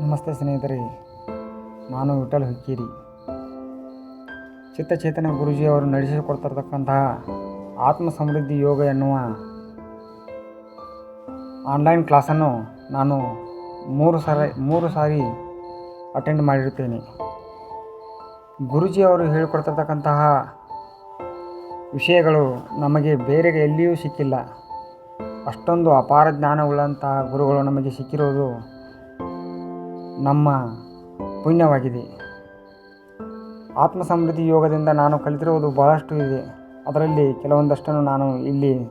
ನಮಸ್ತೆ ಸ್ನೇಹಿತರೆ, ನಾನು ವಿಠಲ್ ಹುಕ್ಕೇರಿ. ಚಿತ್ತಚೇತನ ಗುರೂಜಿಯವರು ನಡೆಸಿಕೊಡ್ತಿರ್ತಕ್ಕಂತಹ ಆತ್ಮ ಸಮೃದ್ಧಿ ಯೋಗ ಎನ್ನುವ ಆನ್ಲೈನ್ ಕ್ಲಾಸನ್ನು ನಾನು ಮೂರು ಸಾರಿ ಮೂರು ಸಾರಿ ಅಟೆಂಡ್ ಮಾಡಿರುತ್ತೇನೆ. ಗುರುಜಿಯವರು ಹೇಳಿಕೊಡ್ತಿರ್ತಕ್ಕಂತಹ ವಿಷಯಗಳು ನಮಗೆ ಬೇರೆ ಎಲ್ಲಿಯೂ ಸಿಕ್ಕಿಲ್ಲ. ಅಷ್ಟೊಂದು ಅಪಾರ ಜ್ಞಾನವುಳ್ಳಂತಹ ಗುರುಗಳು ನಮಗೆ ಸಿಕ್ಕಿರುವುದು ನಮ್ಮ ಪುಣ್ಯವಾಗಿದೆ. ಆತ್ಮ ಸಮೃದ್ಧಿ ಯೋಗದಿಂದ ನಾನು ಕಲಿತಿರುವುದು ಬಹಳಷ್ಟು ಇದೆ. ಅದರಲ್ಲಿ ಕೆಲವೊಂದಷ್ಟನ್ನು ನಾನು ಇಲ್ಲಿ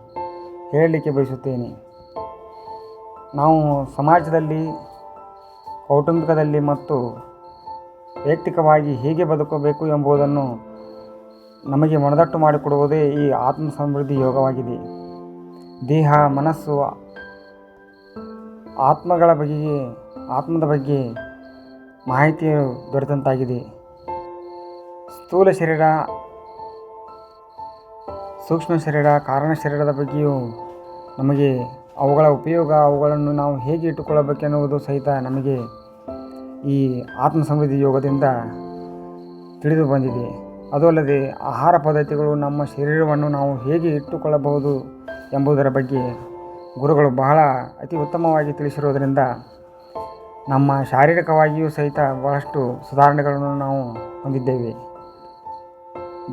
ಹೇಳಲಿಕ್ಕೆ ಬಯಸುತ್ತೇನೆ. ನಾವು ಸಮಾಜದಲ್ಲಿ, ಕೌಟುಂಬಿಕದಲ್ಲಿ ಮತ್ತು ವೈಯಕ್ತಿಕವಾಗಿ ಹೇಗೆ ಬದುಕಬೇಕು ಎಂಬುದನ್ನು ನಮಗೆ ಮನದಟ್ಟು ಮಾಡಿಕೊಡುವುದೇ ಈ ಆತ್ಮ ಸಮೃದ್ಧಿ ಯೋಗವಾಗಿದೆ. ದೇಹ, ಮನಸ್ಸು, ಆತ್ಮಗಳ ಬಗೆಗೆ ಆತ್ಮದ ಬಗ್ಗೆ ಮಾಹಿತಿ ದೊರೆತಂತಾಗಿದೆ. ಸ್ಥೂಲ ಶರೀರ, ಸೂಕ್ಷ್ಮ ಶರೀರ, ಕಾರಣ ಶರೀರದ ಬಗ್ಗೆಯೂ ನಮಗೆ ಅವುಗಳ ಉಪಯೋಗ, ಅವುಗಳನ್ನು ನಾವು ಹೇಗೆ ಇಟ್ಟುಕೊಳ್ಳಬೇಕೆನ್ನುವುದು ಸಹಿತ ನಮಗೆ ಈ ಆತ್ಮ ಸಮೃದ್ಧಿ ಯೋಗದಿಂದ ತಿಳಿದು ಬಂದಿದೆ. ಅದೂ ಅಲ್ಲದೆ ಆಹಾರ ಪದ್ಧತಿಗಳು ನಮ್ಮ ಶರೀರವನ್ನು ನಾವು ಹೇಗೆ ಇಟ್ಟುಕೊಳ್ಳಬಹುದು ಎಂಬುದರ ಬಗ್ಗೆ ಗುರುಗಳು ಬಹಳ ಅತಿ ಉತ್ತಮವಾಗಿ ತಿಳಿಸಿರೋದರಿಂದ ನಮ್ಮ ಶಾರೀರಿಕವಾಗಿಯೂ ಸಹಿತ ಬಹಳಷ್ಟು ಸುಧಾರಣೆಗಳನ್ನು ನಾವು ಹೊಂದಿದ್ದೇವೆ.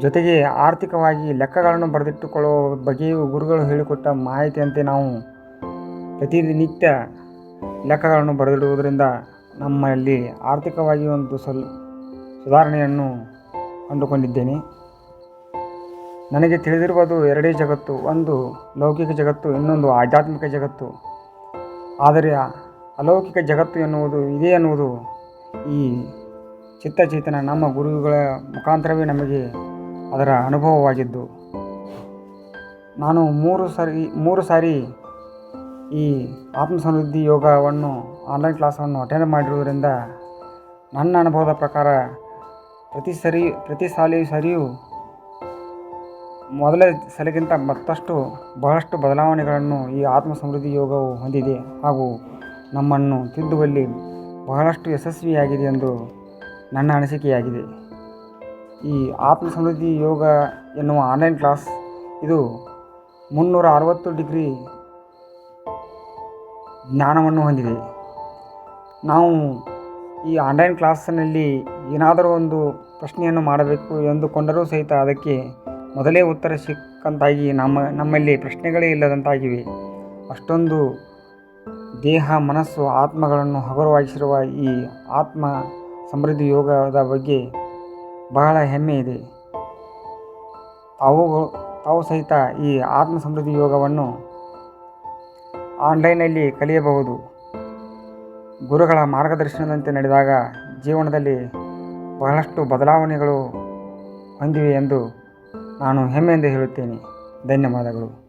ಜೊತೆಗೆ ಆರ್ಥಿಕವಾಗಿ ಲೆಕ್ಕಗಳನ್ನು ಬರೆದಿಟ್ಟುಕೊಳ್ಳುವ ಬಗ್ಗೆಯೂ ಗುರುಗಳು ಹೇಳಿಕೊಟ್ಟ ಮಾಹಿತಿಯಂತೆ ನಾವು ಪ್ರತಿನಿತ್ಯ ಲೆಕ್ಕಗಳನ್ನು ಬರೆದಿಡುವುದರಿಂದ ನಮ್ಮಲ್ಲಿ ಆರ್ಥಿಕವಾಗಿ ಒಂದು ಸಲ್, ಸುಧಾರಣೆಯನ್ನು ಕಂಡುಕೊಂಡಿದ್ದೇನೆ. ನನಗೆ ತಿಳಿದಿರುವುದು ಎರಡೇ ಜಗತ್ತು, ಒಂದು ಲೌಕಿಕ ಜಗತ್ತು, ಇನ್ನೊಂದು ಆಧ್ಯಾತ್ಮಿಕ ಜಗತ್ತು. ಆದರೆ ಅಲೌಕಿಕ ಜಗತ್ತು ಎನ್ನುವುದು ಇದೆ ಎನ್ನುವುದು ಈ ಚಿತ್ತಚೇತನ ನಮ್ಮ ಗುರುಗಳ ಮುಖಾಂತರವೇ ನಮಗೆ ಅದರ ಅನುಭವವಾಗಿದ್ದು, ನಾನು ಮೂರು ಸಾರಿ ಮೂರು ಸಾರಿ ಈ ಆತ್ಮಸಮೃದ್ಧಿ ಯೋಗವನ್ನು ಆನ್ಲೈನ್ ಕ್ಲಾಸನ್ನು ಅಟೆಂಡ್ ಮಾಡಿರುವುದರಿಂದ ನನ್ನ ಅನುಭವದ ಪ್ರಕಾರ ಪ್ರತಿ ಸರಿ, ಪ್ರತಿ ಸಾಲಿ ಸರಿಯೂ ಮೊದಲ ಸಲಗಿಂತ ಮತ್ತಷ್ಟು ಬಹಳಷ್ಟು ಬದಲಾವಣೆಗಳನ್ನು ಈ ಆತ್ಮ ಸಮೃದ್ಧಿ ಯೋಗವು ಹೊಂದಿದೆ ಹಾಗೂ ನಮ್ಮನ್ನು ತಿದ್ದುವಲ್ಲಿ ಬಹಳಷ್ಟು ಯಶಸ್ವಿಯಾಗಿದೆ ಎಂದು ನನ್ನ ಅನಿಸಿಕೆಯಾಗಿದೆ. ಈ ಆತ್ಮ ಸಮೃದ್ಧಿ ಯೋಗ ಎನ್ನುವ ಆನ್ಲೈನ್ ಕ್ಲಾಸ್ ಇದು ಮುನ್ನೂರ ಅರವತ್ತು ಡಿಗ್ರಿ ಜ್ಞಾನವನ್ನು ಹೊಂದಿದೆ. ನಾವು ಈ ಆನ್ಲೈನ್ ಕ್ಲಾಸ್ನಲ್ಲಿ ಏನಾದರೂ ಒಂದು ಪ್ರಶ್ನೆಯನ್ನು ಮಾಡಬೇಕು ಎಂದುಕೊಂಡರೂ ಸಹಿತ ಅದಕ್ಕೆ ಮೊದಲೇ ಉತ್ತರ ಸಿಕ್ಕಂತಾಗಿ ನಮ್ಮ ನಮ್ಮಲ್ಲಿ ಪ್ರಶ್ನೆಗಳೇ ಇಲ್ಲದಂತಾಗಿವೆ. ಅಷ್ಟೊಂದು ದೇಹ, ಮನಸ್ಸು, ಆತ್ಮಗಳನ್ನು ಹಗುರವಾಗಿಸಿರುವ ಈ ಆತ್ಮ ಸಮೃದ್ಧಿ ಯೋಗದ ಬಗ್ಗೆ ಬಹಳ ಹೆಮ್ಮೆ ಇದೆ. ತಾವುಗಳು ತಾವು ಸಹಿತ ಈ ಆತ್ಮ ಸಮೃದ್ಧಿ ಯೋಗವನ್ನು ಆನ್ಲೈನಲ್ಲಿ ಕಲಿಯಬಹುದು. ಗುರುಗಳ ಮಾರ್ಗದರ್ಶನದಂತೆ ನಡೆದಾಗ ಜೀವನದಲ್ಲಿ ಬಹಳಷ್ಟು ಬದಲಾವಣೆಗಳು ಹೊಂದಿವೆ ಎಂದು ನಾನು ಹೆಮ್ಮೆಯಿಂದ ಹೇಳುತ್ತೇನೆ. ಧನ್ಯವಾದಗಳು.